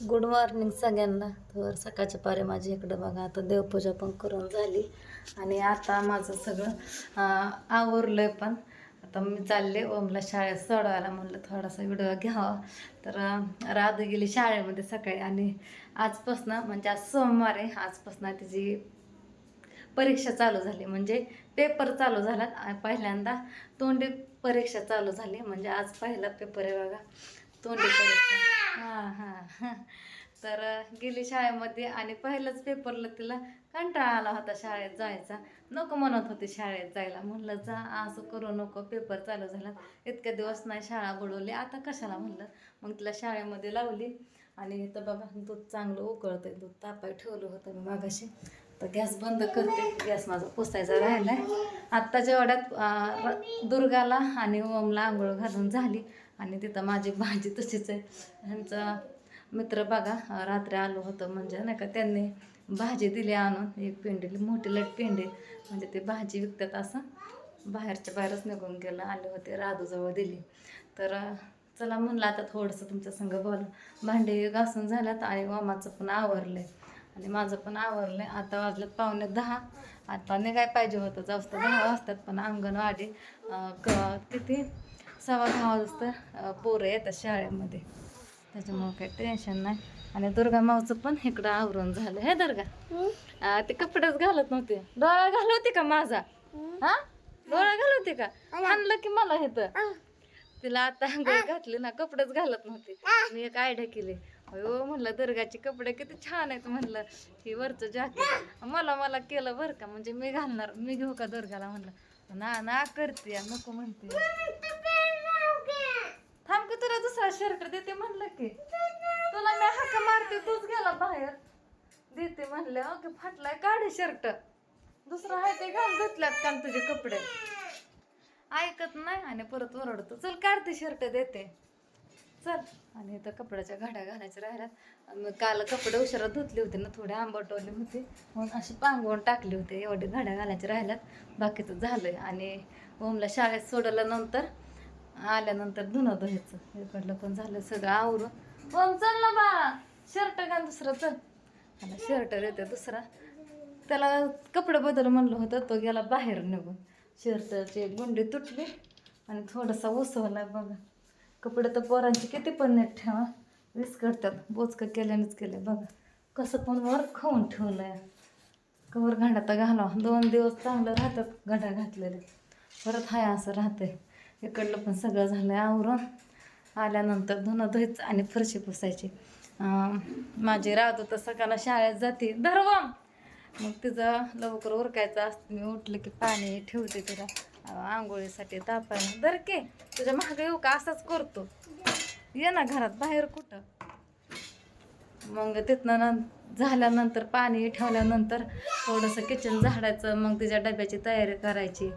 Good morning सगळ्यांना. तर सकाळच्या पारे माझी इकडं बघा आता देवपूजा पण करून झाली. आणि आता माझं सगळं आवरलं आवरलंय पण. आता मी चालले ओमला शाळेत सोडवायला म्हणलं थोडासा व्हिडिओ घ्यावा. तर राधू गेली शाळेमध्ये सकाळी आणि आजपासनं म्हणजे आज सोमवार आहे आजपासनं तिची परीक्षा चालू झाली. म्हणजे पेपर चालू झाला. पहिल्यांदा तोंडी परीक्षा चालू झाली. म्हणजे आज पहिला पेपर आहे बघा. तोंडी परीक्षा. हां हां. तर गेली शाळेमध्ये आणि पहिलंच पेपरला तिला कंटाळा आला होता शाळेत जायचा. नको म्हणत होती शाळेत जायला. म्हणलं जा असं करू नको पेपर चालू झाला. इतक्या दिवस नाही शाळा बुडवली आता कशाला? म्हणलं. मग तिला शाळेमध्ये लावली आणि इथं बघा दूध चांगलं उकळतं दूध तापाय ठेवलं होतं मी मागाशी. तर गॅस बंद करते. गॅस माझा पुसायचा राहिला आहे आत्ता जेवढ्यात दुर्गाला आणि ओमला आंघोळ घालून झाली आणि तिथं माझी भाजी तशीच आहे. ह्यांचा मित्र बघा रात्री आलो होतं म्हणजे नाही का त्यांनी भाजी दिली आणून. एक पेंडी मोठी लट पेंडी. म्हणजे ते भाजी विकतात असं. बाहेरच्या बाहेरच निघून गेलं आले होते राधूजवळ दिली. तर चला म्हणलं आता थोडंसं तुमच्या संग बोला. भांडे घासून झाल्यात आणि ओमाचं पण आवरलं आहे आणि माझं पण आवरलं आता वाजलं पावणे दहा. आता निघाय पाहिजे होतं. जास्त दहा वाजतात पण अंगणवाडी क किती? सव्वा दहा वाजता पोरं येतात शाळेमध्ये. त्याच्यामुळं काही टेन्शन नाही. आणि दुर्गा मावचं पण इकडं आवरून झालं. हे दुर्गा. ते कपडेच घालत नव्हते. डोळा घालवते का माझा? हा? डोळा घालवते का? आणलं की मला हे तर तिला आता अंघोळ घातली ना कपडेच घालत नव्हते. मी एक आयडिया केली. हो म्हणलं दुर्गाचे कपडे किती छान आहेत म्हणलं. हे वरचं जॅकेट मला मला केलं बरं का म्हणजे मी घालणार मी घेऊ का दुर्गाला म्हणलं. ना ना करते नको म्हणते. थांब की तुला दुसरा शर्ट देते म्हणलं की. तुला मी हाक मारते तूच गेला बाहेर. देते म्हणलं ओके फाटलाय काढे शर्ट दुसरं आहे ते घाल धुतल्यात काल तुझे कपडे. ऐकत नाही आणि परत ओरडतो. चल काढते शर्ट देते. चल. आणि इथं कपड्याच्या घड्या घालायच्या राहिल्यात. मग काल कपडे उशिरा धुतले होते ना थोडे आंबटवले होते. म्हणून असे पांगवून टाकले होते एवढे घड्या घालायचे राहिल्यात. बाकीचं झालंय. आणि ओमला शाळेत सोडल्यानंतर आल्यानंतर धुणं धुवायचं. इकडलं पण झालं सगळं आवरून. ओम चल ना बा शर्ट घाल दुसरं चल. मला शर्ट येते दुसरा. त्याला कपडे बदल म्हणलं होतं तो गेला बाहेर निघून. शर्टचे गुंडी तुटली आणि थोडासा उसवला बघा. कपडे तर पोरांचे किती पण नीट ठेवा. विस्कटतात बोचकं केल्यानेच केले बघा कसं पण वर खाऊन ठेवलं आहे कवर तर घालावा. दोन दिवस चांगलं राहतात घडा घातलेले परत हाय असं राहतंय. इकडलं पण सगळं झालं आहे आवरून. आल्यानंतर धुणं धुयचं आणि फरशी पुसायची. माझी राहत तर सकाळला शाळेत जाते. धरवम मग तिचं लवकर उरकायचं असतं. मी उठलं की पाणी ठेवते तिला. आंघोळीसाठी तापायला दर के तुझ्या मागं येऊ का? असाच करतो. ये ना घरात बाहेर कुठं? मग तिथनं नं- झाल्यानंतर पाणी ठेवल्यानंतर थोडंसं किचन झाडायचं मग तिच्या डब्याची तयारी करायची.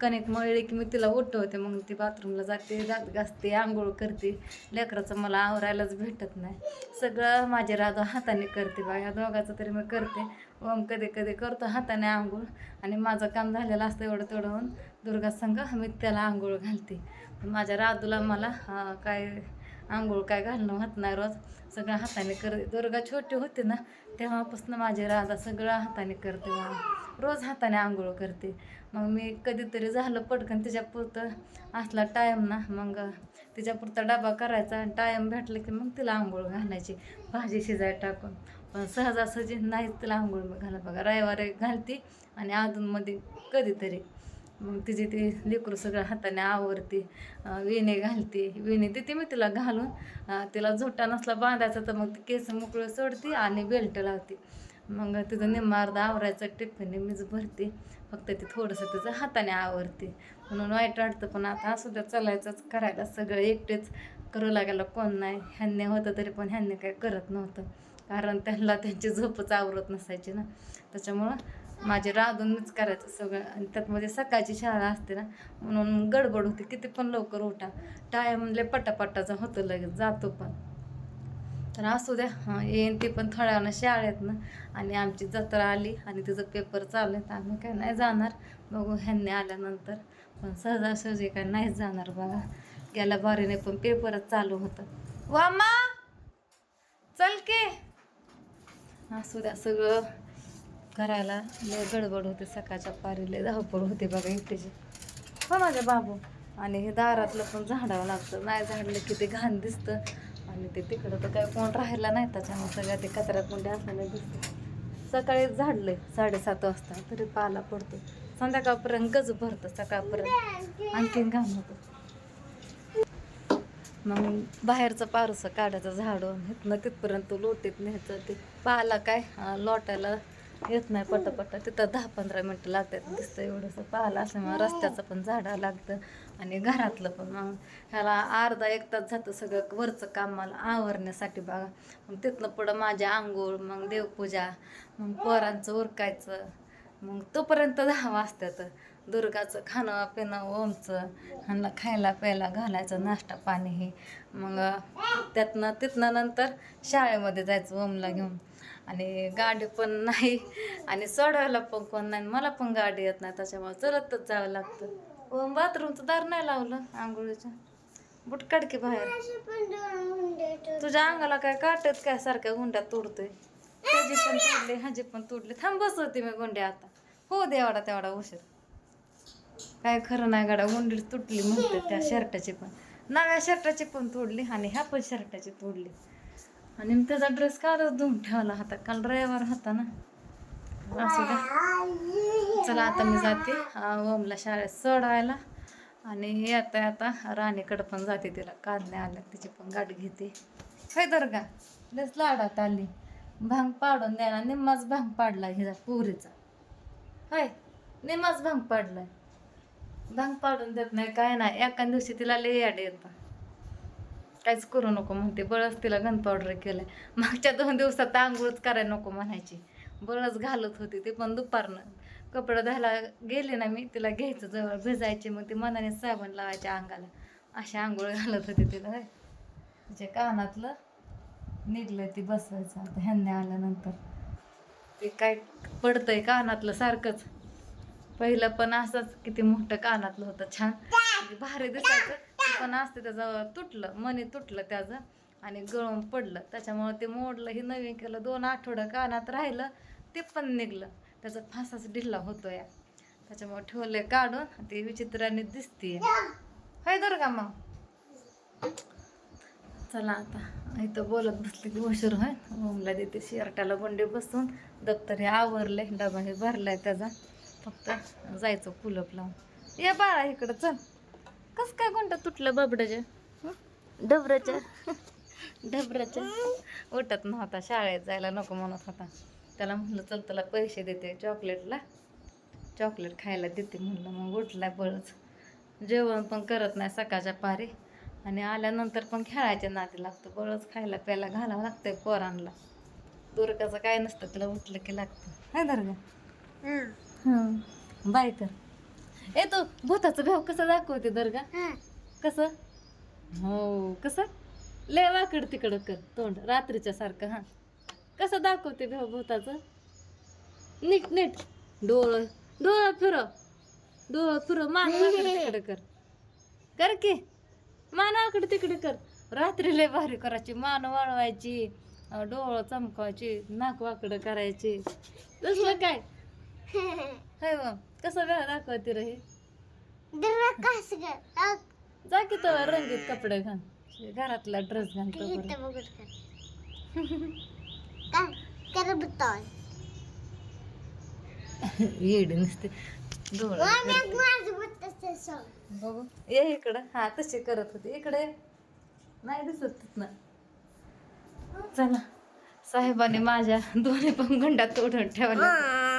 कणिक मळली की मी तिला उठवते मग ती बाथरूमला जाते दात घासते आंघोळ करते. लेकराचं मला आवरायलाच भेटत नाही. सगळं माझे राधा हाताने करते बा. या दोघाचं तरी मी करते. ओम कधी कधी करतो हाताने आंघोळ. आणि माझं काम झालेलं असतं एवढं तेवढं दुर्गा संघ मी त्याला आंघोळ घालते. माझ्या राधूला मला काय आंघोळ काय घालणं होत नाही रोज. सगळं हाताने करते दुर्गा छोटी होती ना तेव्हापासून माझे राधा सगळं हाताने करते मला. रोज हाताने आंघोळ करते. मग मी कधीतरी झालं पटकन तिच्यापुरतं असला टाईम ना मग तिच्यापुरता डबा करायचा आणि टाईम भेटला की मग तिला आंघोळ घालायची. भाजी शिजाय टाकून. पण सहजासहजी नाही तिला आंघोळ मी घालत बघा. रविवारी घालते आणि अधूनमध्ये कधीतरी. मग तिची ती लेकरू सगळं हाताने आवरते वेणे घालते. वेणे देते मी तिला घालून. तिला झोटा नसला बांधायचा तर मग ती केस मोकळं सोडते आणि बेल्ट लावते. मग तिचं निम्मा अर्धा आवरायचं टिफिन मीच भरते. फक्त ते थोडंसं तिचं हाताने आवरते. म्हणून वाईट वाटतं पण आता असू द्या चालायचंच करायला सगळं एकटेच. करू लागायला कोण नाही. ह्यांनी होतं तरी पण ह्यांनी काय करत नव्हतं. कारण त्यांना त्यांची झोपच आवरत नसायची ना. त्याच्यामुळं माझे राधून मीच करायचं सगळं. आणि त्यात म्हणजे सकाळची शाळा असते ना म्हणून गडबड होती. किती पण लवकर उठा. टाईम लय पटापटाचा होतो लगेच. जातो पण. तर असू द्या हां येईन ती पण थोड्या शाळेत ना. आणि आमची जत्रा आली आणि तिचं पेपर चालू आहे तर आम्ही काय नाही जाणार. बघू ह्यांनी आल्यानंतर. पण सहजासहजी काय नाहीच जाणार बघा. गेल्या बारीने पण पेपरच चालू होतं. वामा! चल की! असू द्या सगळं करायला लय गडबड होते. सकाळच्या पारीला धावपळ होते बघा एकटीची हो माझ्या बाबू. आणि हे दारातलं पण झाडावं लागतं. नाही झाडलं की ते घाण दिसतं. आणि ते तिकडं तर काय कोण राहिला नाही त्याच्यामुळे सगळ्या ते कचऱ्या कुंड्या असलेलं दिसतं सकाळी झाडलंय साडेसात वाजता तरी पाला पडतो संध्याकाळपर्यंत गज भरतं सकाळपर्यंत. आणखीन घाण होतं. मग बाहेरचं पारसं काढायचं झाडून इथनं तिथपर्यंत लोटीत न्यायचं ते पाला काय लोटायला येत नाही पटापटा. तिथं दहा पंधरा मिनटं लागतात दिसतं एवढंसं पाहायला असल्यामुळे रस्त्याचं पण झाडं लागतं आणि घरातलं पण मग ह्याला अर्धा एक तास जातं सगळं वरचं काम मला आवरण्यासाठी बघा. मग तिथनं पुढं माझ्या आंघोळ मग देवपूजा मग पोरांचं उरकायचं मग तोपर्यंत दहा वाजतात. दुर्गाचं खाणं पिणं ओमचं ह्यांना खायला प्यायला घालायचं नाश्ता पाणी हे. मग त्यातनं तिथनं नंतर शाळेमध्ये जायचं ओमला घेऊन. आणि गाडी पण नाही. आणि सोडवायला पण कोण नाही. मला पण गाडी येत नाही. त्याच्यामुळे चलतच जावं लागतं. ओम बाथरूमचं दार नाही लावलं आंघोळीचं. बुट की बाहेर. तुझ्या अंगाला काय काटत काय? सारख्या गुंड्या तोडतोय. त्याची पण तोडली ह्याची पण तोडली. थांब बसवते मी गुंड्या आता. हो देवाडा तेवढा उशीर. काय खरं नाही गाडा गुंडी तुटली म्हणते त्या शर्टाची पण. नव्या शर्टाची पण तोडली आणि ह्या पण शर्टाची तोडली. आणि मग त्याचा ड्रेस कालच धुवून ठेवला होता काल रविवार होता ना. असू द्या चला आता मी जाते ओमला शाळेत सोडायला आणि येता आता राणीकडं पण जाते तिला काढणे आल्या तिची पण गाडी घेते. होय का लस लाडात आली. भांग पाडून द्या ना निम्माच भांग पाडला हिचा पुरीचा. होय निम्माच भांग पाडलाय. भांग पाडून देत नाही काय नाही. एका दिवशी तिला लय याड येतं. काहीच करू नको म्हणते. बळच तिला गन पावडर केलंय. मागच्या दोन दिवसात आंघोळच करायला नको म्हणायची. बळच घालत होती ते पण दुपारनं. कपडे धुवायला गेले ना मी तिला घ्यायचं जवळ. भिजायचे मग ती मनाने साबण लावायचे अंगाला. अशी आंघोळ घालत होती तिला. तिच्या कानातलं निघलं ती बसवायचं आता ह्यांनी आल्यानंतर. ते काय पडतंय कानातलं सारखंच. पहिलं पण असंच किती मोठं कानातलं होतं छान. भारी दिसायचं. ते पण असते त्याचं तुटलं मनी तुटलं त्याचं आणि गळून पडलं. त्याच्यामुळे ते मोडलं हे नवीन केलं दोन आठवडं कानात राहिलं ते पण निघलं. त्याचा फासाच ढिल्ला होतो या त्याच्यामुळे ठेवले काढून ते विचित्राने दिसते हाय दुर्गा का मग चला आता इथं बोलत बसले की उशीर होय ओमला देते शेरट्याला गुंडे बसून. दप्तर हे आवरले डबा हे भरलाय त्याचा. फक्त जायचं पुलप लावून ये बाळा इकडं चल. कस काय गुंड तुटलं बाबडाच्या हं? डबऱ्याच्या डबऱ्याच्या उठत नव्हता शाळेत जायला नको म्हणत होता. त्याला म्हणलं चल त्याला पैसे देते चॉकलेटला. चॉकलेट खायला देते म्हणलं मग उठलाय बळच. जेवण पण करत नाही सकाळच्या पारी. आणि आल्यानंतर पण खेळायच्या नादी लागतं बळच खायला प्यायला घालावं लागतंय पोरांना. दुर्गाचं काय नसतं तिला उठलं की लागतं. हाय दुर्गा. बाय कर. ए तू भूताचं भाव कसं दाखवते दुर्गा कसं? हो कसं? लय वाकड तिकडं कर तोंड. रात्रीच्या सारखं हां. कसं दाखवते भाऊ भूताचं? नीट नीट. डोळं डोळं फिरव. डोळं फिरव. मान वाकडं तिकडे कर. कर की. मान वाकडं तिकडे कर. रात्री लय भारी करायची. मान वाळवायची डोळं चमकायची नाक वाकडं करायची. तसलं काय? हाय मग. कसं वेळ दाखवते रे हे. जा की तर रंगीत कपडे घाल. घरातला ड्रेस घालतो येडी नसते डोळं बघू. ये इकडं. हा तशी करत होती. इकडे नाही दिसत तिथनं. चला. साहेबाने माझ्या दोन्ही पण गुंडा तोडून ठेवल्या.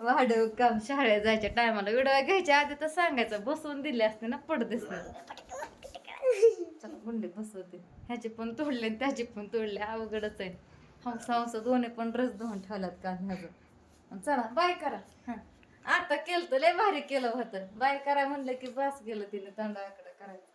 वाढ काम शाळेत जायच्या टायमाला विडवा घ्यायच्या आधी तर सांगायचं बसवून दिले असते ना पडतेच चला गुंडे बसवते. ह्याचे पण तोडले आणि त्याचे पण तोडले. अवघडच आहे. हंस हंस दोन्ही पण रस धुवून ठेवल्यात का ह्याचं? चला बाय करा. हां. आता केलं तर लय भारी केलं होतं. बाय करा म्हणलं की बस गेलं तिने तंडाकडे करायचं.